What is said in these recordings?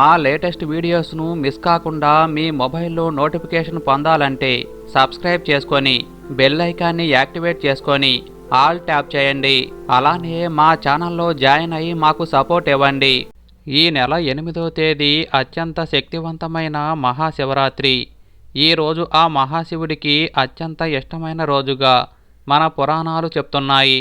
మా latest వీడియోస్ను miss కాకుండా మీ మొబైల్లో నోటిఫికేషన్ పొందాలంటే సబ్స్క్రైబ్ చేసుకొని బెల్ ఐకాన్ని యాక్టివేట్ చేసుకొని ఆల్ ట్యాప్ చేయండి. అలానే మా ఛానల్లో జాయిన్ అయ్యి మాకు సపోర్ట్ ఇవ్వండి. ఈ నెల ఎనిమిదో తేదీ అత్యంత శక్తివంతమైన మహాశివరాత్రి. ఈరోజు ఆ మహాశివుడికి అత్యంత ఇష్టమైన రోజుగా మన పురాణాలు చెప్తున్నాయి.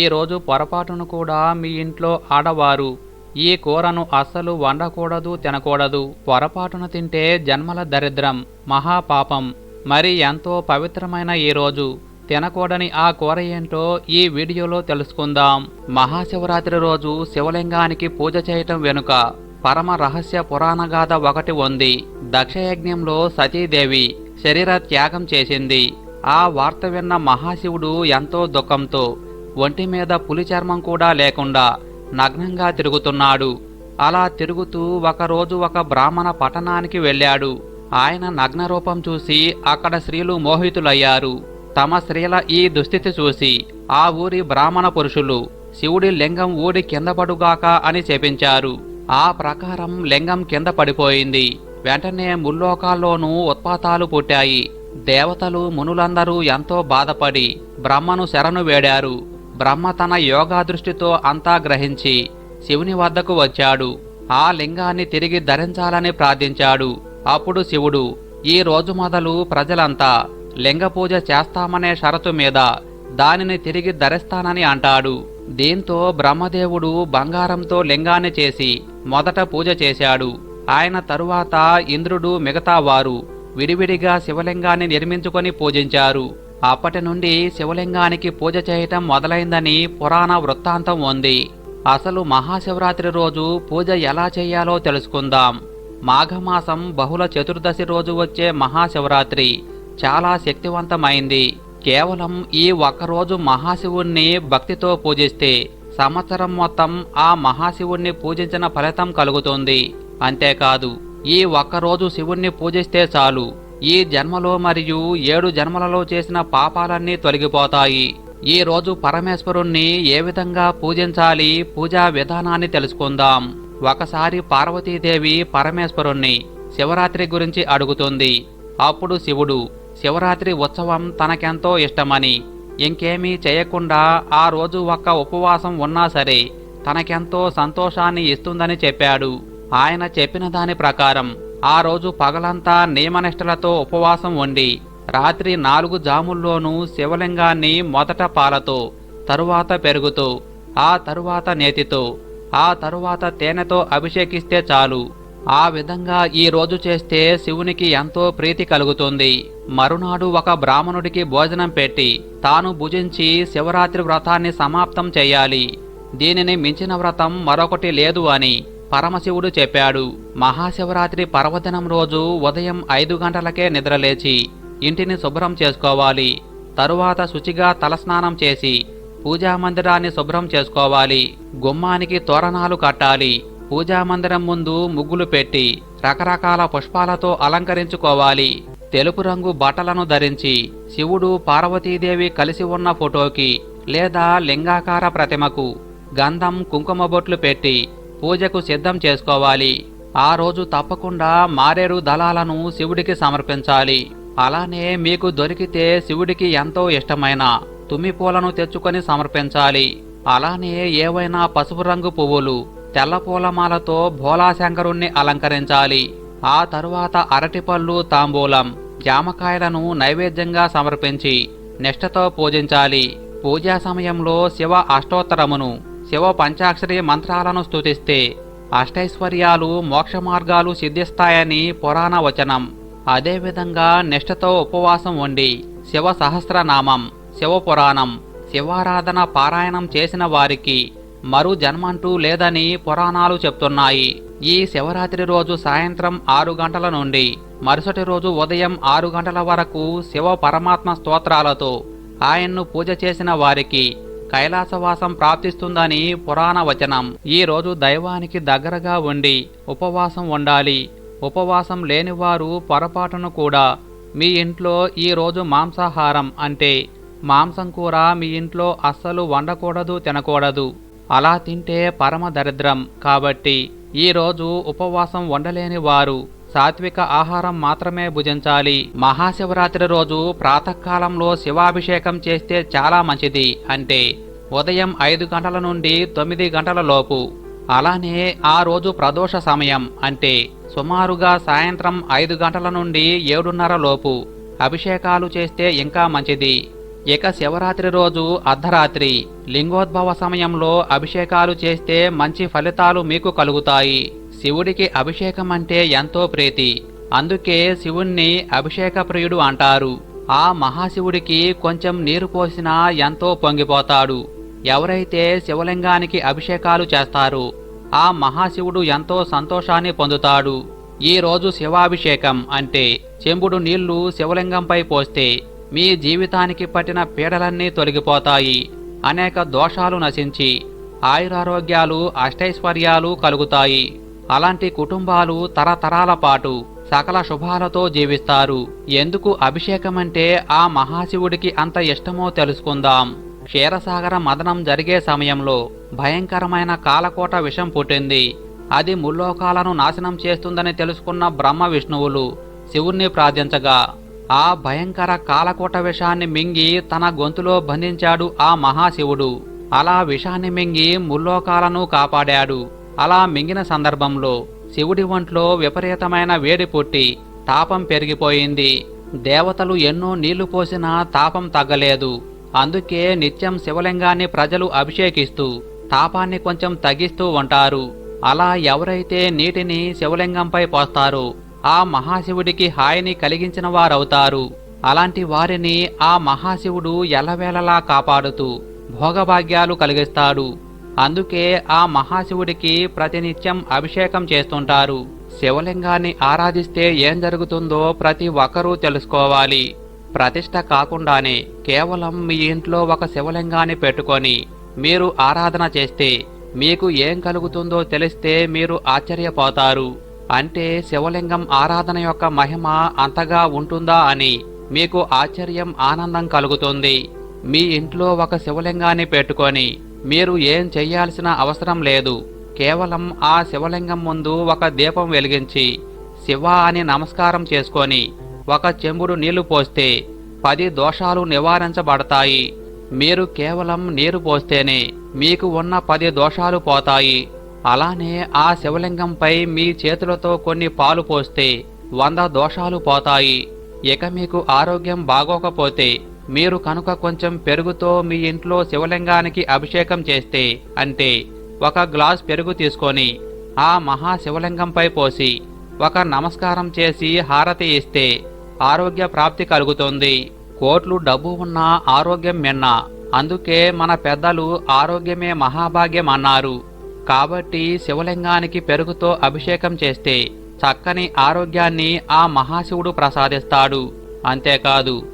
ఈ రోజు పొరపాటును కూడా మీ ఇంట్లో ఆడవారు ఈ కూరను అస్సలు వండకూడదు తినకూడదు. పొరపాటున తింటే జన్మల దరిద్రం మహాపాపం. మరి ఎంతో పవిత్రమైన ఈ రోజు. తినకూడని ఆ కూర ఏంటో ఈ వీడియోలో తెలుసుకుందాం. మహాశివరాత్రి రోజు శివలింగానికి పూజ చేయటం వెనుక పరమ రహస్య పురాణగాథ ఒకటి ఉంది. దక్షయజ్ఞంలో సతీదేవి శరీర త్యాగం చేసింది. ఆ వార్త విన్న మహాశివుడు ఎంతో దుఃఖంతో ఒంటి మీద పులి చర్మం కూడా లేకుండా నగ్నంగా తిరుగుతున్నాడు. అలా తిరుగుతూ ఒకరోజు ఒక బ్రాహ్మణ పట్టణానికి వెళ్ళాడు. ఆయన నగ్న రూపం చూసి అక్కడ స్త్రీలు మోహితులయ్యారు. తమ స్త్రీల ఈ దుస్థితి చూసి ఆ ఊరి బ్రాహ్మణ పురుషులు శివుడి లింగం ఊడి కింద పడుగాక అని చెప్పించారు. ఆ ప్రకారం లింగం కింద పడిపోయింది. వెంటనే ముల్లోకాల్లోనూ ఉత్పాతాలు పుట్టాయి. దేవతలు మునులందరూ ఎంతో బాధపడి బ్రహ్మను శరణు వేడారు. బ్రహ్మ తన యోగా దృష్టితో అంతా గ్రహించి శివుని వద్దకు వచ్చాడు. ఆ లింగాన్ని తిరిగి ధరించాలని ప్రార్థించాడు. అప్పుడు శివుడు ఈ రోజు మొదలు ప్రజలంతా లింగ పూజ చేస్తామనే షరతు మీద దానిని తిరిగి ధరిస్తానని అంటాడు. దీంతో బ్రహ్మదేవుడు బంగారంతో లింగాన్ని చేసి మొదట పూజ చేశాడు. ఆయన తరువాత ఇంద్రుడు మిగతా వారు విడివిడిగా శివలింగాన్ని నిర్మించుకొని పూజించారు. అప్పటి నుండి శివలింగానికి పూజ చేయటం మొదలైందని పురాణ వృత్తాంతం ఉంది. అసలు మహాశివరాత్రి రోజు పూజ ఎలా చేయాలో తెలుసుకుందాం. మాఘమాసం బహుళ చతుర్దశి రోజు వచ్చే మహాశివరాత్రి. చాలా శక్తివంతమైంది. కేవలం ఈ ఒక్కరోజు మహాశివుణ్ణి భక్తితో పూజిస్తే సంవత్సరం మొత్తం ఆ మహాశివుణ్ణి పూజించిన ఫలితం కలుగుతుంది. అంతేకాదు ఈ ఒక్కరోజు శివుణ్ణి పూజిస్తే చాలు. ఈ జన్మలో మరియు ఏడు జన్మలలో చేసిన పాపాలన్నీ తొలగిపోతాయి. ఈ రోజు పరమేశ్వరుణ్ణి ఏ విధంగా పూజించాలి? పూజా విధానాన్ని తెలుసుకుందాం. ఒకసారి పార్వతీదేవి పరమేశ్వరుణ్ణి శివరాత్రి గురించి అడుగుతుంది. అప్పుడు శివుడు శివరాత్రి ఉత్సవం తనకెంతో ఇష్టమని. ఇంకేమీ చేయకుండా ఆ రోజు ఒక్క ఉపవాసం ఉన్నా సరే తనకెంతో సంతోషాన్ని ఇస్తుందని చెప్పాడు. ఆయన చెప్పిన దాని ప్రకారం ఆ రోజు పగలంతా నియమనిష్టలతో ఉపవాసం ఉండి రాత్రి నాలుగు జాముల్లోనూ శివలింగాన్ని మొదట పాలతో తరువాత పెరుగుతూ ఆ తరువాత నేతితో ఆ తరువాత తేనెతో అభిషేకిస్తే చాలు. ఆ విధంగా ఈ రోజు చేస్తే శివునికి ఎంతో ప్రీతి కలుగుతుంది. మరునాడు ఒక బ్రాహ్మణుడికి భోజనం పెట్టి తాను భుజించి శివరాత్రి వ్రతాన్ని సమాప్తం చేయాలి. దీనిని మించిన వ్రతం మరొకటి లేదు అని పరమశివుడు చెప్పాడు మహాశివరాత్రి పర్వదినం రోజు ఉదయం ఐదు గంటలకే నిద్రలేచి ఇంటిని శుభ్రం చేసుకోవాలి. తరువాత శుచిగా తలస్నానం చేసి పూజా మందిరాన్ని శుభ్రం చేసుకోవాలి. గుమ్మానికి తోరణాలు కట్టాలి. పూజా మందిరం ముందు ముగ్గులు పెట్టి రకరకాల పుష్పాలతో అలంకరించుకోవాలి. తెలుపు రంగు బట్టలను ధరించి శివుడు పార్వతీదేవి కలిసి ఉన్న ఫోటోకి లేదా లింగాకార ప్రతిమకు గంధం కుంకుమ బొట్లు పెట్టి పూజకు సిద్ధం చేసుకోవాలి. ఆ రోజు తప్పకుండా మారేడు దళాలను శివుడికి సమర్పించాలి. అలానే మీకు దొరికితే శివుడికి ఎంతో ఇష్టమైన తుమ్మి పూలను తెచ్చుకొని సమర్పించాలి. అలానే ఏవైనా పసుపు రంగు పువ్వులు తెల్ల పూలమాలతో భోలాశంకరుణ్ణి అలంకరించాలి. ఆ తరువాత అరటిపళ్ళు తాంబూలం జామకాయలను నైవేద్యంగా సమర్పించి నిష్టతో పూజించాలి. పూజా సమయంలో శివ అష్టోత్తరమును శివ పంచాక్షరి మంత్రాలను స్థుతిస్తే అష్టైశ్వర్యాలు మోక్ష మార్గాలు సిద్ధిస్తాయని పురాణ వచనం. అదేవిధంగా నిష్ఠతో ఉపవాసం ఉండి శివ సహస్రనామం శివ పురాణం శివారాధన పారాయణం చేసిన వారికి మరు జన్మంటూ లేదని పురాణాలు చెప్తున్నాయి. ఈ శివరాత్రి రోజు సాయంత్రం ఆరు గంటల నుండి మరుసటి రోజు ఉదయం ఆరు గంటల వరకు శివ పరమాత్మ స్తోత్రాలతో ఆయన్ను పూజ చేసిన వారికి కైలాసవాసం ప్రాప్తిస్తుందని పురాణ వచనం. ఈరోజు దైవానికి దగ్గరగా ఉండి ఉపవాసం ఉండాలి. ఉపవాసం లేనివారు పొరపాటును కూడా మీ ఇంట్లో ఈరోజు మాంసాహారం అంటే మాంసం కూర మీ ఇంట్లో అస్సలు వండకూడదు తినకూడదు. అలా తింటే పరమ దరిద్రం కాబట్టి ఈరోజు ఉపవాసం ఉండలేని వారు సాత్విక ఆహారం మాత్రమే భుజించాలి. మహాశివరాత్రి రోజు ప్రాతకాలంలో శివాభిషేకం చేస్తే చాలా మంచిది అంటే ఉదయం ఐదు గంటల నుండి తొమ్మిది గంటల లోపు. అలానే ఆ రోజు ప్రదోష సమయం అంటే సుమారుగా సాయంత్రం ఐదు గంటల నుండి ఏడున్నర లోపు. అభిషేకాలు చేస్తే ఇంకా మంచిది. ఇక శివరాత్రి రోజు అర్ధరాత్రి. లింగోద్భవ సమయంలో అభిషేకాలు చేస్తే మంచి ఫలితాలు మీకు కలుగుతాయి. శివుడికి అభిషేకం అంటే ఎంతో ప్రీతి. అందుకే శివుణ్ణి అభిషేక ప్రియుడు అంటారు. ఆ మహాశివుడికి కొంచెం నీరు పోసినా ఎంతో పొంగిపోతాడు. ఎవరైతే శివలింగానికి అభిషేకాలు చేస్తారో ఆ మహాశివుడు ఎంతో సంతోషాన్ని పొందుతాడు. ఈ రోజు శివాభిషేకం అంటే చెంబుడు నీళ్ళు శివలింగంపై పోస్తే మీ జీవితానికి పట్టిన పీడలన్నీ తొలగిపోతాయి. అనేక దోషాలు నశించి ఆయురారోగ్యాలు అష్టైశ్వర్యాలు కలుగుతాయి. అలాంటి కుటుంబాలు తరతరాల పాటు సకల శుభాలతో జీవిస్తారు. ఎందుకు అభిషేకం అంటే ఆ మహాశివుడికి అంత ఇష్టమో తెలుసుకుందాం. క్షీరసాగర మదనం జరిగే సమయంలో భయంకరమైన కాలకోట విషం పుట్టింది. అది ముల్లోకాలను నాశనం చేస్తుందని తెలుసుకున్న బ్రహ్మ విష్ణువులు శివుణ్ణి ప్రార్థించగా ఆ భయంకర కాలకోట విషాన్ని మింగి తన గొంతులో బంధించాడు ఆ మహాశివుడు. అలా విషాన్ని మింగి ముల్లోకాలను కాపాడాడు. అలా మింగిన సందర్భంలో శివుడి ఒంట్లో విపరీతమైన వేడి పుట్టి తాపం పెరిగిపోయింది. దేవతలు ఎన్నో నీళ్ళు పోసినా తాపం తగ్గలేదు. అందుకే నిత్యం శివలింగాన్ని ప్రజలు అభిషేకిస్తూ తాపాన్ని కొంచెం తగ్గిస్తూ ఉంటారు. అలా ఎవరైతే నీటిని శివలింగంపై పోస్తారో ఆ మహాశివుడికి హాయిని కలిగించిన వారవుతారు. అలాంటి వారిని ఆ మహాశివుడు ఎల్లవేళలా కాపాడుతూ భోగభాగ్యాలు కలిగిస్తాడు. అందుకే ఆ మహాశివుడికి ప్రతినిత్యం అభిషేకం చేస్తుంటారు. శివలింగాన్ని ఆరాధిస్తే ఏం జరుగుతుందో ప్రతి ఒక్కరూ తెలుసుకోవాలి. ప్రతిష్ట కాకుండానే కేవలం మీ ఇంట్లో ఒక శివలింగాన్ని పెట్టుకొని మీరు ఆరాధన చేస్తే మీకు ఏం కలుగుతుందో తెలిస్తే మీరు ఆశ్చర్యపోతారు. అంటే శివలింగం ఆరాధన యొక్క మహిమ అంతగా ఉంటుందా అని మీకు ఆశ్చర్యం ఆనందం కలుగుతుంది. మీ ఇంట్లో ఒక శివలింగాన్ని పెట్టుకొని మీరు ఏం చెయ్యాల్సిన అవసరం లేదు. కేవలం ఆ శివలింగం ముందు ఒక దీపం వెలిగించి శివ అని నమస్కారం చేసుకొని ఒక చెంబుడు నీళ్ళు పోస్తే పది దోషాలు నివారించబడతాయి. మీరు కేవలం నీరు పోస్తేనే మీకు ఉన్న పది దోషాలు పోతాయి. అలానే ఆ శివలింగంపై మీ చేతులతో కొన్ని పాలు పోస్తే వంద దోషాలు పోతాయి. ఇక మీకు ఆరోగ్యం బాగోకపోతే మీరు కనుక కొంచెం పెరుగుతో మీ ఇంట్లో శివలింగానికి అభిషేకం చేస్తే అంటే ఒక గ్లాస్ పెరుగు తీసుకొని ఆ మహా శివలింగంపై పోసి ఒక నమస్కారం చేసి హారతి ఇస్తే ఆరోగ్య ప్రాప్తి కలుగుతుంది. కోట్లు డబ్బు ఉన్న ఆరోగ్యం మిన్న అందుకే మన పెద్దలు ఆరోగ్యమే మహాభాగ్యం అన్నారు. కాబట్టి శివలింగానికి పెరుగుతో అభిషేకం చేస్తే చక్కని ఆరోగ్యాన్ని ఆ మహాశివుడు ప్రసాదిస్తాడు. అంతేకాదు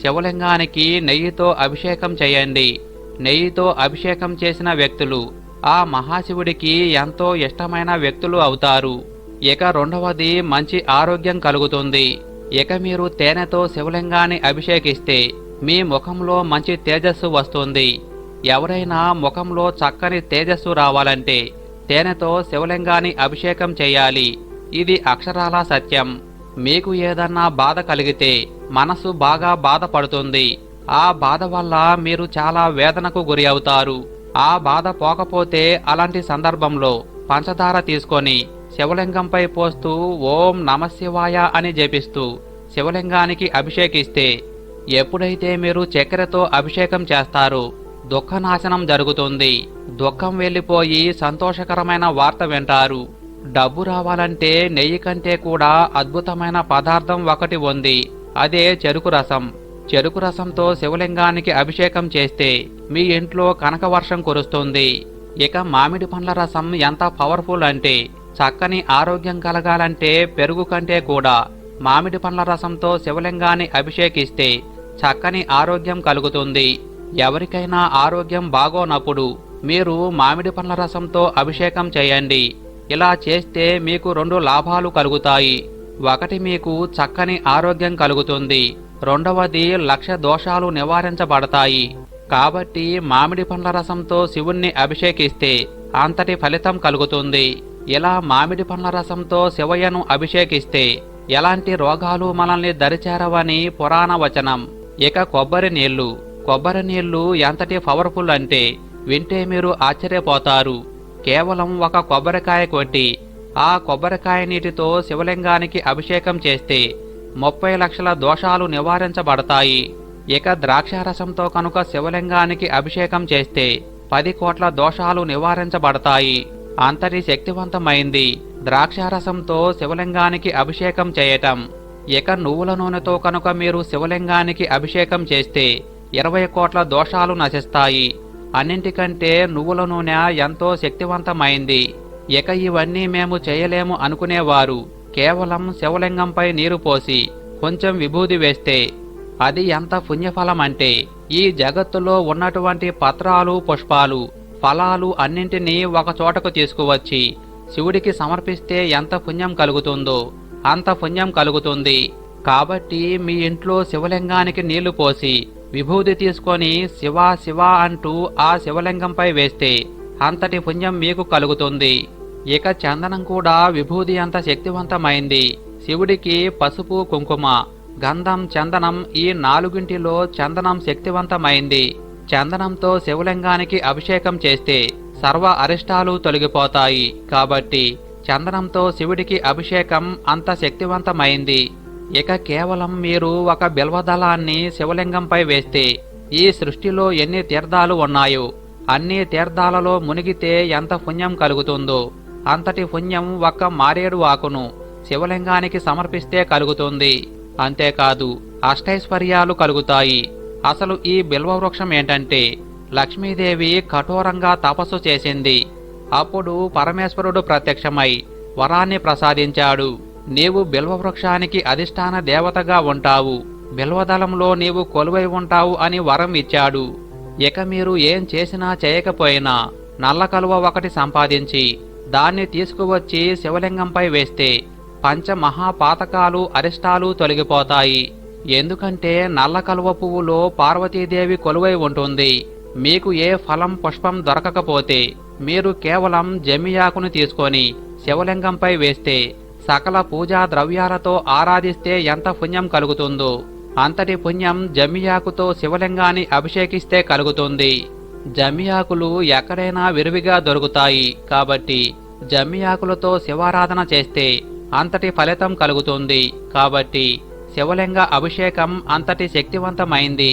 శివలింగానికి నెయ్యితో అభిషేకం చేయండి. నెయ్యితో అభిషేకం చేసిన వ్యక్తులు ఆ మహాశివుడికి ఎంతో ఇష్టమైన వ్యక్తులు అవుతారు. ఇక రెండవది మంచి ఆరోగ్యం కలుగుతుంది. ఇక మీరు తేనెతో శివలింగాన్ని అభిషేకిస్తే మీ ముఖంలో మంచి తేజస్సు వస్తుంది. ఎవరైనా ముఖంలో చక్కని తేజస్సు రావాలంటే తేనెతో శివలింగాన్ని అభిషేకం చేయాలి. ఇది అక్షరాల సత్యం. మీకు ఏదన్నా బాధ కలిగితే మనసు బాగా బాధపడుతుంది. ఆ బాధ వల్ల మీరు చాలా వేదనకు గురి అవుతారు. ఆ బాధ పోకపోతే అలాంటి సందర్భంలో పంచదార తీసుకొని శివలింగంపై పోస్తూ ఓం నమశివాయ అని జపిస్తూ శివలింగానికి అభిషేకిస్తే ఎప్పుడైతే మీరు చక్కెరతో అభిషేకం చేస్తారు దుఃఖనాశనం జరుగుతుంది. దుఃఖం వెళ్ళిపోయి సంతోషకరమైన వార్త వింటారు. డబ్బు రావాలంటే నెయ్యి కంటే కూడా అద్భుతమైన పదార్థం ఒకటి ఉంది. అదే చెరుకు రసం. చెరుకు రసంతో శివలింగానికి అభిషేకం చేస్తే మీ ఇంట్లో కనక వర్షం కురుస్తుంది. ఇక మామిడి పండ్ల రసం ఎంత పవర్ఫుల్ అంటే చక్కని ఆరోగ్యం కలగాలంటే పెరుగు కంటే కూడా మామిడి పండ్ల రసంతో శివలింగాన్ని అభిషేకిస్తే చక్కని ఆరోగ్యం కలుగుతుంది. ఎవరికైనా ఆరోగ్యం బాగోనప్పుడు మీరు మామిడి పండ్ల రసంతో అభిషేకం చేయండి. ఇలా చేస్తే మీకు రెండు లాభాలు కలుగుతాయి. ఒకటి మీకు చక్కని ఆరోగ్యం కలుగుతుంది. రెండవది లక్ష దోషాలు నివారించబడతాయి. కాబట్టి మామిడి పండ్ల రసంతో శివుణ్ణి అభిషేకిస్తే అంతటి ఫలితం కలుగుతుంది. ఇలా మామిడి పండ్ల రసంతో శివయ్యను అభిషేకిస్తే ఎలాంటి రోగాలు మనల్ని దరిచేరవని పురాణ వచనం. ఇక కొబ్బరి నీళ్ళు కొబ్బరి నీళ్ళు ఎంతటి పవర్ఫుల్ అంటే వింటే మీరు ఆశ్చర్యపోతారు. కేవలం ఒక కొబ్బరికాయ కొట్టి ఆ కొబ్బరికాయ నీటితో శివలింగానికి అభిషేకం చేస్తే ముప్పై లక్షల దోషాలు నివారించబడతాయి. ఇక ద్రాక్షారసంతో కనుక శివలింగానికి అభిషేకం చేస్తే పది కోట్ల దోషాలు నివారించబడతాయి. అంతటి శక్తివంతమైంది ద్రాక్షారసంతో శివలింగానికి అభిషేకం చేయటం. ఇక నువ్వుల నూనెతో కనుక మీరు శివలింగానికి అభిషేకం చేస్తే ఇరవై కోట్ల దోషాలు నశిస్తాయి. అన్నింటికంటే నువ్వుల నూనె ఎంతో శక్తివంతమైంది. ఇక ఇవన్నీ మేము చేయలేము అనుకునేవారు. కేవలం శివలింగంపై నీరు పోసి కొంచెం విభూది వేస్తే అది ఎంత పుణ్యఫలమంటే ఈ జగత్తులో ఉన్నటువంటి పత్రాలు పుష్పాలు ఫలాలు అన్నింటినీ ఒక చోటకు తీసుకువచ్చి శివుడికి సమర్పిస్తే ఎంత పుణ్యం కలుగుతుందో అంత పుణ్యం కలుగుతుంది. కాబట్టి మీ ఇంట్లో శివలింగానికి నీళ్ళు పోసి విభూది తీసుకొని శివ శివ అంటూ ఆ శివలింగంపై వేస్తే అంతటి పుణ్యం మీకు కలుగుతుంది. ఇక చందనం కూడా విభూది అంత శక్తివంతమైంది. శివుడికి పసుపు కుంకుమ గంధం చందనం ఈ నాలుగింటిలో చందనం శక్తివంతమైంది. చందనంతో శివలింగానికి అభిషేకం చేస్తే సర్వ అరిష్టాలు తొలగిపోతాయి. కాబట్టి చందనంతో శివుడికి అభిషేకం అంత శక్తివంతమైంది. ఇక కేవలం మీరు ఒక బిల్వదళాన్ని శివలింగంపై వేస్తే ఈ సృష్టిలో ఎన్ని తీర్థాలు ఉన్నాయో అన్ని తీర్థాలలో మునిగితే ఎంత పుణ్యం కలుగుతుందో అంతటి పుణ్యం ఒక్క మారేడు ఆకును శివలింగానికి సమర్పిస్తే కలుగుతుంది. అంతేకాదు అష్టైశ్వర్యాలు కలుగుతాయి. అసలు ఈ బిల్వ వృక్షం ఏంటంటే లక్ష్మీదేవి కఠోరంగా తపస్సు చేసింది. అప్పుడు పరమేశ్వరుడు ప్రత్యక్షమై వరాన్ని ప్రసాదించాడు. నీవు బిల్వవృక్షానికి అధిష్టాన దేవతగా ఉంటావు. బిల్వదళంలో నీవు కొలువై ఉంటావు అని వరం ఇచ్చాడు. ఇక మీరు ఏం చేసినా చేయకపోయినా నల్ల కలువ ఒకటి సంపాదించి దాన్ని తీసుకువచ్చి శివలింగంపై వేస్తే పంచ మహాపాతకాలు అరిష్టాలు తొలగిపోతాయి. ఎందుకంటే నల్ల కలువ పువ్వులో పార్వతీదేవి కొలువై ఉంటుంది. మీకు ఏ ఫలం పుష్పం దొరకకపోతే మీరు కేవలం జమియాకును తీసుకొని శివలింగంపై వేస్తే సకల పూజా ద్రవ్యాలతో ఆరాధిస్తే ఎంత పుణ్యం కలుగుతుందో అంతటి పుణ్యం జమియాకుతో శివలింగాన్ని అభిషేకిస్తే కలుగుతుంది. జమియాకులు ఎక్కడైనా విరివిగా దొరుకుతాయి కాబట్టి జమియాకులతో శివారాధన చేస్తే అంతటి ఫలితం కలుగుతుంది కాబట్టి శివలింగ అభిషేకం అంతటి శక్తివంతమైంది.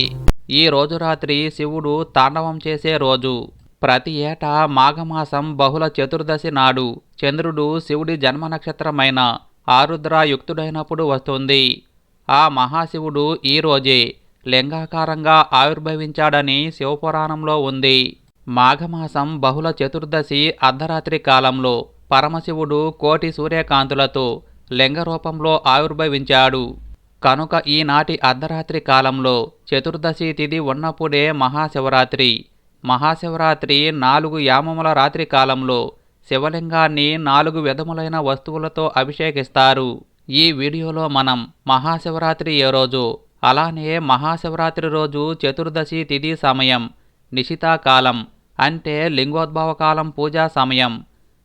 ఈ రోజు రాత్రి శివుడు తాండవం చేసే రోజు. ప్రతి ఏటా మాఘమాసం బహుళ చతుర్దశి నాడు చంద్రుడు శివుడి జన్మ నక్షత్రమైన ఆరుద్ర యుక్తుడైనప్పుడు వస్తుంది. ఆ మహాశివుడు ఈరోజే లింగాకారంగా ఆవిర్భవించాడని శివపురాణంలో ఉంది. మాఘమాసం బహుళ చతుర్దశి అర్ధరాత్రి కాలంలో పరమశివుడు కోటి సూర్యకాంతులతో లింగ రూపంలో ఆవిర్భవించాడు. కనుక ఈనాటి అర్ధరాత్రి కాలంలో చతుర్దశి తిథి ఉన్నప్పుడే మహాశివరాత్రి. మహాశివరాత్రి నాలుగు యామముల రాత్రి కాలంలో శివలింగాన్ని నాలుగు విధములైన వస్తువులతో అభిషేకిస్తారు. ఈ వీడియోలో మనం మహాశివరాత్రి ఏ రోజు అలానే మహాశివరాత్రి రోజు చతుర్దశి తిథి సమయం నిశితాకాలం అంటే లింగోద్భవ కాలం పూజా సమయం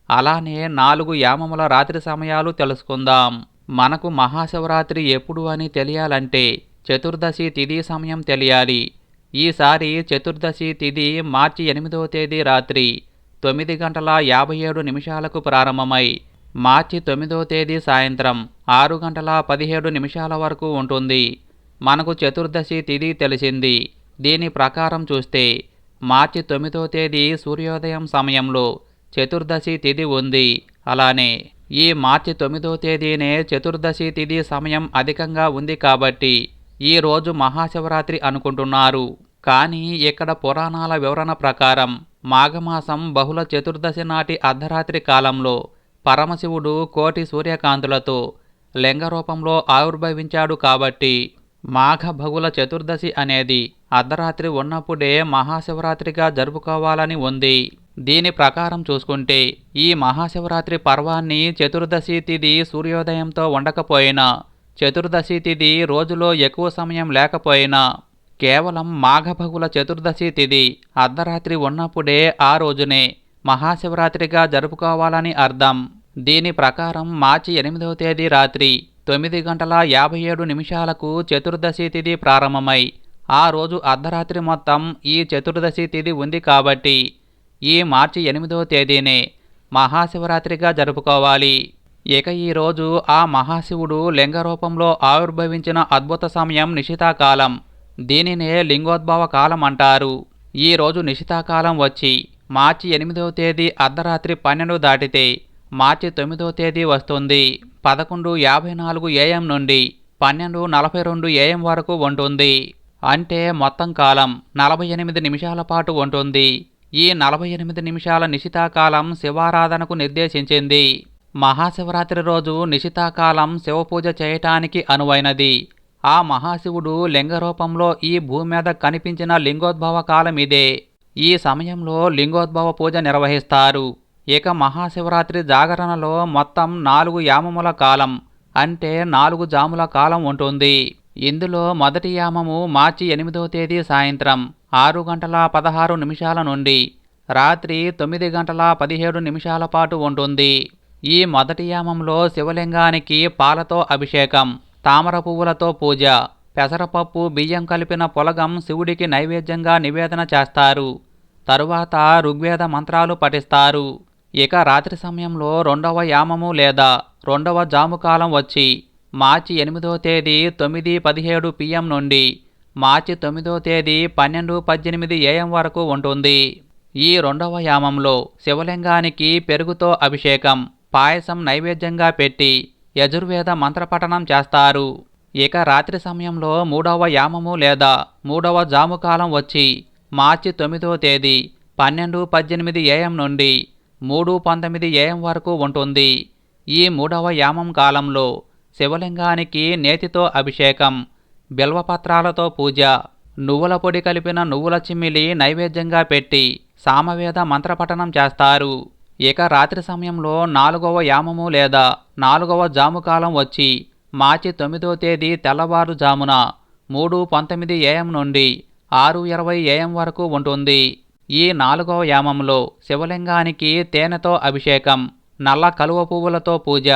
అలానే నాలుగు యామముల రాత్రి సమయాలు తెలుసుకుందాం. మనకు మహాశివరాత్రి ఎప్పుడు అని తెలియాలంటే చతుర్దశి తిథి సమయం తెలియాలి. ఈసారి చతుర్దశి తిథి మార్చి ఎనిమిదవ తేదీ రాత్రి. తొమ్మిది గంటల యాభై ఏడు నిమిషాలకు ప్రారంభమై మార్చి తొమ్మిదో తేదీ సాయంత్రం ఆరు గంటల పదిహేడు నిమిషాల వరకు ఉంటుంది. మనకు చతుర్దశి తిథి తెలిసింది. దీని ప్రకారం చూస్తే మార్చి తొమ్మిదో తేదీ సూర్యోదయం సమయంలో చతుర్దశి తిథి ఉంది. అలానే ఈ మార్చి తొమ్మిదో తేదీనే చతుర్దశి తిథి సమయం అధికంగా ఉంది కాబట్టి ఈ రోజు మహాశివరాత్రి అనుకుంటున్నారు. కానీ ఇక్కడ పురాణాల వివరణ ప్రకారం మాఘమాసం బహుళ చతుర్దశి నాటి అర్ధరాత్రి కాలంలో పరమశివుడు కోటి సూర్యకాంతులతో లింగ రూపంలో ఆవిర్భవించాడు కాబట్టి మాఘ భగుల చతుర్దశి అనేది అర్ధరాత్రి ఉన్నప్పుడే మహాశివరాత్రిగా జరుపుకోవాలని ఉంది. దీని ప్రకారం చూసుకుంటే ఈ మహాశివరాత్రి పర్వాన్ని చతుర్దశి తిథి సూర్యోదయంతో ఉండకపోయినా చతుర్దశి తిథి రోజులో ఎక్కువ సమయం లేకపోయినా కేవలం మాఘభగుల చతుర్దశి తిథి అర్ధరాత్రి ఉన్నప్పుడే ఆ రోజునే మహాశివరాత్రిగా జరుపుకోవాలని అర్థం. దీని ప్రకారం మార్చి ఎనిమిదవ తేదీ రాత్రి తొమ్మిది గంటల యాభై ఏడు నిమిషాలకు చతుర్దశి తిథి ప్రారంభమై ఆ రోజు అర్ధరాత్రి మొత్తం ఈ చతుర్దశి తిథి ఉంది కాబట్టి ఈ మార్చి ఎనిమిదవ తేదీనే మహాశివరాత్రిగా జరుపుకోవాలి. ఇక ఈరోజు ఆ మహాశివుడు లింగ రూపంలో ఆవిర్భవించిన అద్భుత సమయం నిశితాకాలం. దీనినే లింగోద్భవ కాలం అంటారు. ఈ రోజు నిశితాకాలం వచ్చి మార్చి ఎనిమిదవ తేదీ అర్ధరాత్రి పన్నెండు దాటితే మార్చి తొమ్మిదవ తేదీ వస్తుంది. పదకొండు యాభై నాలుగు ఏఎం నుండి పన్నెండు నలభై రెండు ఏఎం వరకు ఉంటుంది. అంటే మొత్తం కాలం నలభై ఎనిమిది నిమిషాల పాటు ఉంటుంది. ఈ నలభై ఎనిమిది నిమిషాల నిశితాకాలం శివారాధనకు నిర్దేశించింది. మహాశివరాత్రి రోజు నిశితాకాలం శివపూజ చేయటానికి అనువైనది. ఆ మహాశివుడు లింగ రూపంలో ఈ భూమి మీద కనిపించిన లింగోద్భవ కాలం ఇదే. ఈ సమయంలో లింగోద్భవ పూజ నిర్వహిస్తారు. ఇక మహాశివరాత్రి జాగరణలో మొత్తం నాలుగు యామముల కాలం అంటే నాలుగు జాముల కాలం ఉంటుంది. ఇందులో మొదటి యామము మార్చి ఎనిమిదవ తేదీ సాయంత్రం ఆరు గంటల పదహారు నిమిషాల నుండి రాత్రి తొమ్మిది గంటల పదిహేడు నిమిషాల పాటు ఉంటుంది. ఈ మొదటి యామంలో శివలింగానికి పాలతో అభిషేకం. తామర పువ్వులతో పూజ. పెసరపప్పు బియ్యం కలిపిన పొలగం శివుడికి నైవేద్యంగా నివేదన చేస్తారు. తరువాత ఋగ్వేద మంత్రాలు పఠిస్తారు. ఇక రాత్రి సమయంలో రెండవ యామము లేదా రెండవ జాముకాలం వచ్చి మార్చి ఎనిమిదో తేదీ తొమ్మిది పదిహేడు పిఎం నుండి మార్చి తొమ్మిదో తేదీ పన్నెండు పద్దెనిమిది ఏఎం వరకు ఉంటుంది. ఈ రెండవ యామంలో శివలింగానికి పెరుగుతో అభిషేకం పాయసం నైవేద్యంగా పెట్టి యజుర్వేద మంత్రపఠనం చేస్తారు. ఇక రాత్రి సమయంలో మూడవ యామము లేదా మూడవ జాముకాలం వచ్చి మార్చి తొమ్మిదో తేదీ పన్నెండు పద్దెనిమిది ఏఎం నుండి మూడు పంతొమ్మిది ఏఎం వరకు ఉంటుంది. ఈ మూడవ యామం కాలంలో శివలింగానికి నేతితో అభిషేకం బిల్వపత్రాలతో పూజ నువ్వుల పొడి కలిపిన నువ్వుల చిమ్మిలి నైవేద్యంగా పెట్టి సామవేద మంత్రపఠనం చేస్తారు. ఇక రాత్రి సమయంలో నాలుగవ యామము లేదా నాలుగవ జాముకాలం వచ్చి మార్చి తొమ్మిదో తేదీ తెల్లవారుజామున మూడు పంతొమ్మిది ఏఎం నుండి ఆరు ఇరవై ఏఎం వరకు ఉంటుంది. ఈ నాలుగవ యామంలో శివలింగానికి తేనెతో అభిషేకం నల్ల కలువ పువ్వులతో పూజ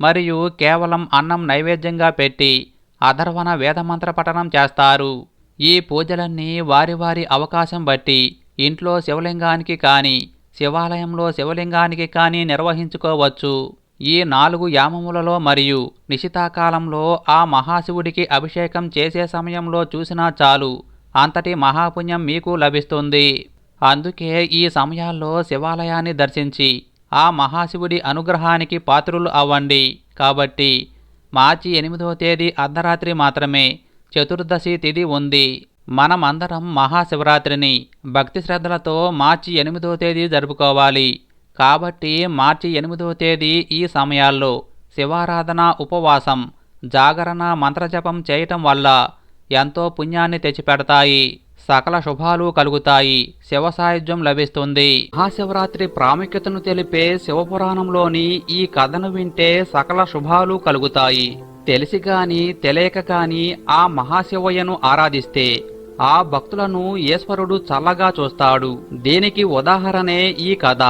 మరియు కేవలం అన్నం నైవేద్యంగా పెట్టి అధర్వణ వేదమంత్ర పఠనం చేస్తారు. ఈ పూజలన్నీ వారి వారి అవకాశం బట్టి ఇంట్లో శివలింగానికి కానీ శివాలయంలో శివలింగానికి కానీ నిర్వహించుకోవచ్చు. ఈ నాలుగు యామములలో మరియు నిశితాకాలంలో ఆ మహాశివుడికి అభిషేకం చేసే సమయంలో చూసినా చాలు. అంతటి మహాపుణ్యం మీకు లభిస్తుంది. అందుకే ఈ సమయాల్లో శివాలయాన్ని దర్శించి ఆ మహాశివుడి అనుగ్రహానికి పాత్రులు అవ్వండి. కాబట్టి మార్చి ఎనిమిదవ తేదీ అర్ధరాత్రి మాత్రమే చతుర్దశి తిథి ఉంది. మనమందరం మహాశివరాత్రిని భక్తి శ్రద్ధలతో మార్చి ఎనిమిదో తేదీ జరుపుకోవాలి. కాబట్టి మార్చి ఎనిమిదో తేదీ ఈ సమయాల్లో శివారాధన ఉపవాసం జాగరణ మంత్రజపం చేయటం వల్ల ఎంతో పుణ్యాన్ని తెచ్చిపెడతాయి. సకల శుభాలు కలుగుతాయి. శివ సాయుధ్యం లభిస్తుంది. మహాశివరాత్రి ప్రాముఖ్యతను తెలిపే శివపురాణంలోని ఈ కథను వింటే సకల శుభాలు కలుగుతాయి. తెలిసి గాని తెలియక కాని ఆ మహాశివయ్యను ఆరాధిస్తే ఆ భక్తులను ఈశ్వరుడు చల్లగా చూస్తాడు. దీనికి ఉదాహరణే ఈ కథ.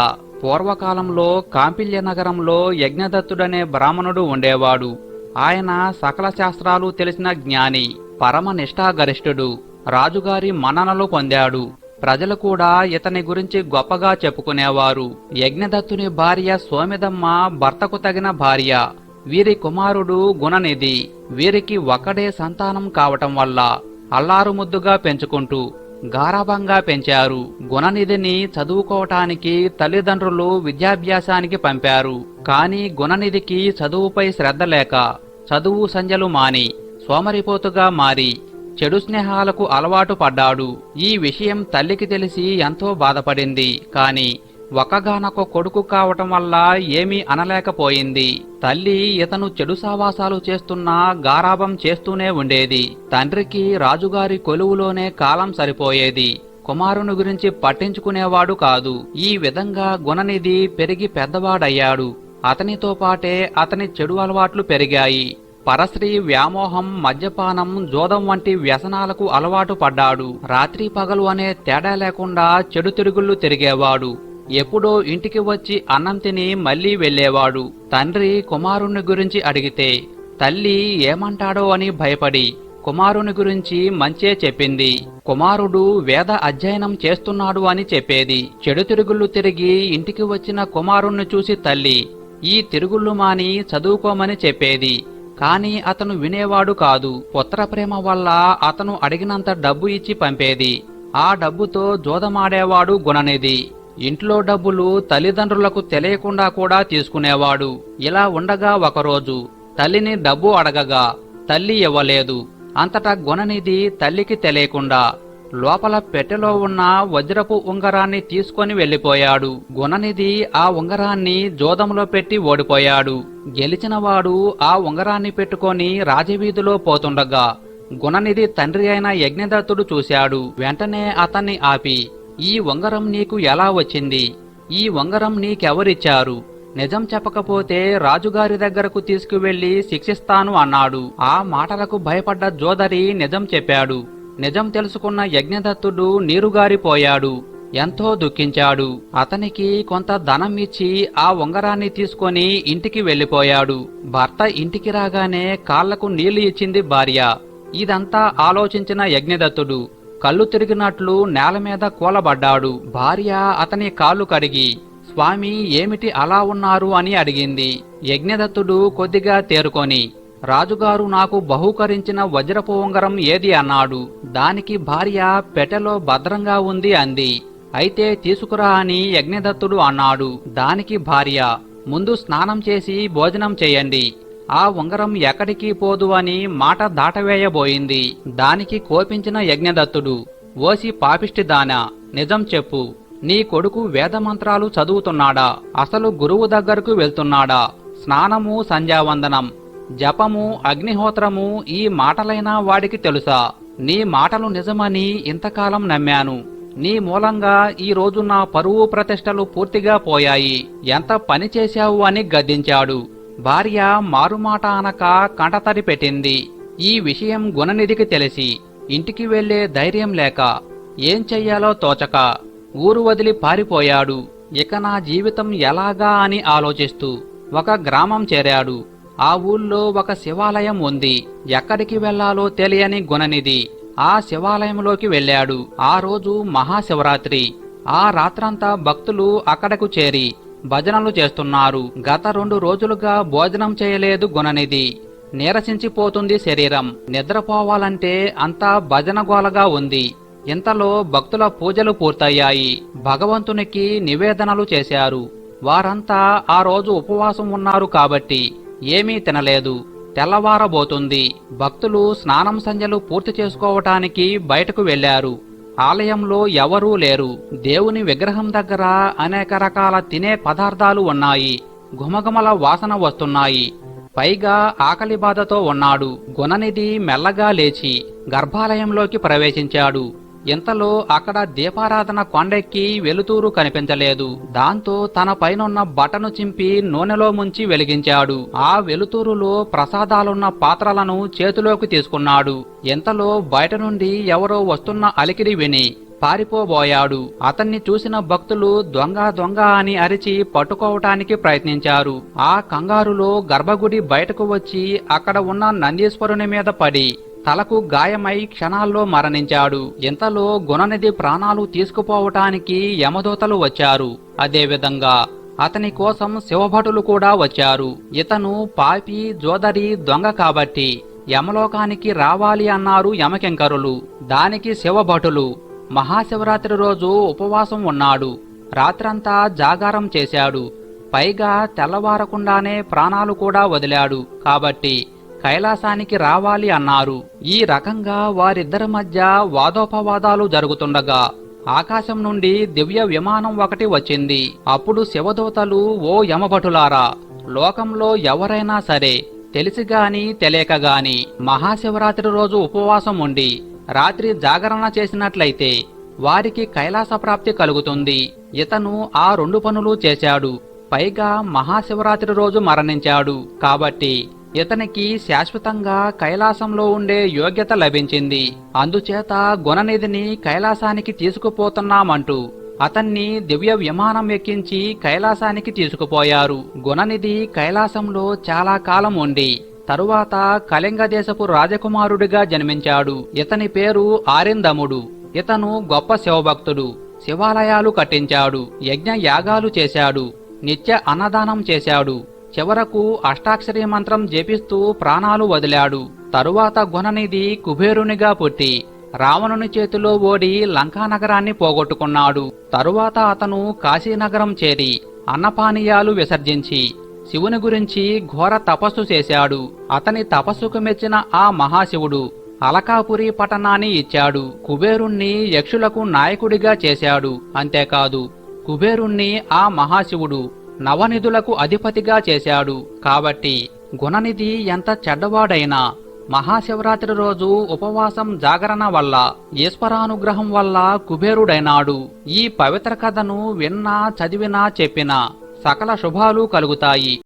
పూర్వకాలంలో కాంపిల్య నగరంలో యజ్ఞదత్తుడనే బ్రాహ్మణుడు ఉండేవాడు. ఆయన సకల శాస్త్రాలు తెలిసిన జ్ఞాని పరమ నిష్ఠాగరిష్ఠుడు రాజుగారి మన్ననలు పొందాడు. ప్రజలు కూడా ఇతని గురించి గొప్పగా చెప్పుకునేవారు. యజ్ఞదత్తుని భార్య సోమిదమ్మ భర్తకు తగిన భార్య. వీరి కుమారుడు గుణనిధి. వీరికి ఒకడే సంతానం కావటం వల్ల అల్లారు ముద్దుగా పెంచుకుంటూ గారాభంగా పెంచారు. గుణనిధిని చదువుకోవటానికి తల్లిదండ్రులు విద్యాభ్యాసానికి పంపారు. కానీ గుణనిధికి చదువుపై శ్రద్ధ లేక చదువు సంజలు మాని సోమరిపోతుగా మారి చెడు స్నేహాలకు అలవాటు పడ్డాడు. ఈ విషయం తల్లికి తెలిసి ఎంతో బాధపడింది. కాని ఒకగానొక కొడుకు కావటం వల్ల ఏమీ అనలేకపోయింది. తల్లి ఇతను చెడు సావాసాలు చేస్తున్నా గారాభం చేస్తూనే ఉండేది. తండ్రికి రాజుగారి కొలువులోనే కాలం సరిపోయేది. కుమారుని గురించి పట్టించుకునేవాడు కాదు. ఈ విధంగా గుణనిధి పెరిగి పెద్దవాడయ్యాడు. అతనితో పాటే అతని చెడు అలవాట్లు పెరిగాయి. పరశ్రీ వ్యామోహం మద్యపానం జోదం వంటి వ్యసనాలకు అలవాటు పడ్డాడు. రాత్రి పగలు అనే తేడా లేకుండా చెడు తిరుగుళ్ళు తిరిగేవాడు. ఎప్పుడో ఇంటికి వచ్చి అన్నం తిని మళ్ళీ వెళ్ళేవాడు తండ్రి కుమారుణ్ణి గురించి అడిగితే తల్లి ఏమంటాడో అని భయపడి కుమారుని గురించి మంచే చెప్పింది. కుమారుడు వేద అధ్యయనం చేస్తున్నాడు అని చెప్పేది. చెడు తిరుగుళ్ళు తిరిగి ఇంటికి వచ్చిన కుమారుణ్ణి చూసి తల్లి ఈ తిరుగుళ్ళు మాని చదువుకోమని చెప్పేది. కాని అతను వినేవాడు కాదు. పుత్ర ప్రేమ వల్ల అతను అడిగినంత డబ్బు ఇచ్చి పంపేది. ఆ డబ్బుతో జోదమాడేవాడు గుణనిధి. ఇంట్లో డబ్బులు తల్లిదండ్రులకు తెలియకుండా కూడా తీసుకునేవాడు. ఇలా ఉండగా ఒకరోజు తల్లిని డబ్బు అడగగా తల్లి ఇవ్వలేదు. అంతటా గుణనిధి తల్లికి తెలియకుండా లోపల పెట్టెలో ఉన్న వజ్రపు ఉంగరాన్ని తీసుకొని వెళ్ళిపోయాడు గుణనిధి ఆ ఉంగరాన్ని జోదంలో పెట్టి ఓడిపోయాడు. గెలిచినవాడు ఆ ఉంగరాన్ని పెట్టుకొని రాజవీధిలో పోతుండగా గుణనిధి తండ్రి అయిన యజ్ఞదత్తుడు చూశాడు. వెంటనే అతన్ని ఆపి ఈ ఉంగరం నీకు ఎలా వచ్చింది? ఈ ఉంగరం నీకెవరిచ్చారు? నిజం చెప్పకపోతే రాజుగారి దగ్గరకు తీసుకువెళ్ళి శిక్షిస్తాను అన్నాడు. ఆ మాటలకు భయపడ్డ జోదరి నిజం చెప్పాడు. నిజం తెలుసుకున్న యజ్ఞదత్తుడు నీరుగారిపోయాడు. ఎంతో దుఃఖించాడు. అతనికి కొంత ధనం ఇచ్చి ఆ ఉంగరాన్ని తీసుకొని ఇంటికి వెళ్ళిపోయాడు భర్త ఇంటికి రాగానే కాళ్ళకు నీళ్ళు ఇచ్చింది భార్య. ఇదంతా ఆలోచించిన యజ్ఞదత్తుడు. కళ్ళు తిరిగినట్లు నేల మీద కూలబడ్డాడు. భార్య అతని కాళ్ళు కడిగి స్వామి ఏమిటి అలా ఉన్నారు? అని అడిగింది. యజ్ఞదత్తుడు కొద్దిగా తేరుకొని రాజుగారు నాకు బహూకరించిన వజ్రపు ఉంగరం ఏది? అన్నాడు. దానికి భార్య పెట్టెలో భద్రంగా ఉంది అంది. అయితే తీసుకురా అని యజ్ఞదత్తుడు అన్నాడు. దానికి భార్య ముందు స్నానం చేసి భోజనం చేయండి. ఆ ఉంగరం ఎక్కడికి పోదు అని మాట దాటవేయబోయింది. దానికి కోపించిన యజ్ఞదత్తుడు ఓసి పాపిష్టి దానా నిజం చెప్పు. నీ కొడుకు వేదమంత్రాలు చదువుతున్నాడా? అసలు గురువు దగ్గరకు వెళ్తున్నాడా? స్నానము సంధ్యావందనం జపము అగ్నిహోత్రము ఈ మాటలైనా వాడికి తెలుసా? నీ మాటలు నిజమని ఇంతకాలం నమ్మాను. నీ మూలంగా ఈ రోజు నా పరువు ప్రతిష్టలు పూర్తిగా పోయాయి. ఎంత పని చేశావు అని గద్దించాడు. భార్య మారుమాట అనక కంటతడి పెట్టింది. ఈ విషయం గుణనిధికి తెలిసి ఇంటికి వెళ్ళే ధైర్యం లేక ఏం చెయ్యాలో తోచక ఊరు వదిలి పారిపోయాడు. ఇక నా జీవితం ఎలాగా అని ఆలోచిస్తూ ఒక గ్రామం చేరాడు. ఆ ఊళ్ళో ఒక శివాలయం ఉంది. ఎక్కడికి వెళ్ళాలో తెలియని గుణనిధి ఆ శివాలయంలోకి వెళ్ళాడు. ఆ రోజు మహాశివరాత్రి. ఆ రాత్రంతా భక్తులు అక్కడకు చేరి భజనలు చేస్తున్నారు. గత రెండు రోజులుగా భోజనం చేయలేదు గుణనిధి నీరసించిపోతుంది శరీరం. నిద్రపోవాలంటే అంతా భజనగోలగా ఉంది. ఇంతలో భక్తుల పూజలు పూర్తయ్యాయి. భగవంతునికి నివేదనలు చేశారు. వారంతా ఆ రోజు ఉపవాసం ఉన్నారు కాబట్టి ఏమీ తినలేదు. తెల్లవారబోతుంది. భక్తులు స్నానం సంజలు పూర్తి చేసుకోవటానికి బయటకు వెళ్ళారు ఆలయంలో ఎవరూ లేరు. దేవుని విగ్రహం దగ్గర అనేక రకాల తినే పదార్థాలు ఉన్నాయి. గుమగుమల వాసన వస్తున్నాయి. పైగా ఆకలి బాధతో ఉన్నాడు. గుణనిధి మెల్లగా లేచి గర్భాలయంలోకి ప్రవేశించాడు. ఇంతలో అక్కడ దీపారాధన కొండెక్కి వెలుతూరు కనిపించలేదు. దాంతో తన పైనున్న బటను చింపి నూనెలో ముంచి వెలిగించాడు. ఆ వెలుతూరులో ప్రసాదాలున్న పాత్రలను చేతిలోకి తీసుకున్నాడు. ఇంతలో బయట నుండి ఎవరో వస్తున్న అలికిడి విని పారిపోబోయాడు. అతన్ని చూసిన భక్తులు దొంగ దొంగ అని అరిచి పట్టుకోవటానికి ప్రయత్నించారు. ఆ కంగారులో గర్భగుడి బయటకు వచ్చి అక్కడ ఉన్న నందీశ్వరుని మీద పడి తలకు గాయమై క్షణాల్లో మరణించాడు. ఇంతలో గుణనిధి ప్రాణాలు తీసుకుపోవటానికి యమదూతలు వచ్చారు. అదేవిధంగా అతని కోసం శివభటులు కూడా వచ్చారు. ఇతను పాపి జోదరి దొంగ కాబట్టి యమలోకానికి రావాలి అన్నారు యమకింకరులు. దానికి శివభటులు మహాశివరాత్రి రోజు ఉపవాసం ఉన్నాడు. రాత్రంతా జాగారం చేశాడు. పైగా తెల్లవారకుండానే ప్రాణాలు కూడా వదిలాడు. కాబట్టి కైలాసానికి రావాలి అన్నారు. ఈ రకంగా వారిద్దరి మధ్య వాదోపవాదాలు జరుగుతుండగా ఆకాశం నుండి దివ్య విమానం ఒకటి వచ్చింది. అప్పుడు శివదూతలు ఓ యమభటులారా లోకంలో ఎవరైనా సరే తెలిసి తెలియకగాని తెలియక మహాశివరాత్రి రోజు ఉపవాసం ఉండి రాత్రి జాగరణ చేసినట్లయితే వారికి కైలాస ప్రాప్తి కలుగుతుంది. ఇతను ఆ రెండు పనులు చేశాడు. పైగా మహాశివరాత్రి రోజు మరణించాడు. కాబట్టి ఇతనికి శాశ్వతంగా కైలాసంలో ఉండే యోగ్యత లభించింది. అందుచేత గుణనిధిని కైలాసానికి తీసుకుపోతున్నామంటూ అతన్ని దివ్య విమానం ఎక్కించి కైలాసానికి తీసుకుపోయారు. గుణనిధి కైలాసంలో చాలా కాలం ఉండి తరువాత కళింగ దేశపు రాజకుమారుడిగా జన్మించాడు. ఇతని పేరు ఆరిందముడు. ఇతను గొప్ప శివభక్తుడు. శివాలయాలు కట్టించాడు. యజ్ఞ యాగాలు చేశాడు. నిత్య అన్నదానం చేశాడు. చివరకు అష్టాక్షరి మంత్రం జపిస్తూ ప్రాణాలు వదిలాడు. తరువాత గుణనిధి కుబేరునిగా పుట్టి రావణుని చేతిలో ఓడి లంకానగరాన్ని పోగొట్టుకున్నాడు. తరువాత అతను కాశీనగరం చేరి అన్నపానీయాలు విసర్జించి శివుని గురించి ఘోర తపస్సు చేశాడు. అతని తపస్సుకు మెచ్చిన ఆ మహాశివుడు అలకాపురి పట్టణాన్ని ఇచ్చాడు. కుబేరుణ్ణి యక్షులకు నాయకుడిగా చేశాడు. అంతేకాదు కుబేరుణ్ణి ఆ మహాశివుడు నవనిధులకు అధిపతిగా చేశాడు. కాబట్టి గుణనిధి ఎంత చెడ్డవాడైనా మహాశివరాత్రి రోజు ఉపవాసం జాగరణ వల్ల ఈశ్వరానుగ్రహం వల్ల కుబేరుడైనాడు. ఈ పవిత్ర కథను విన్నా చదివినా చెప్పినా సకల శుభాలు కలుగుతాయి.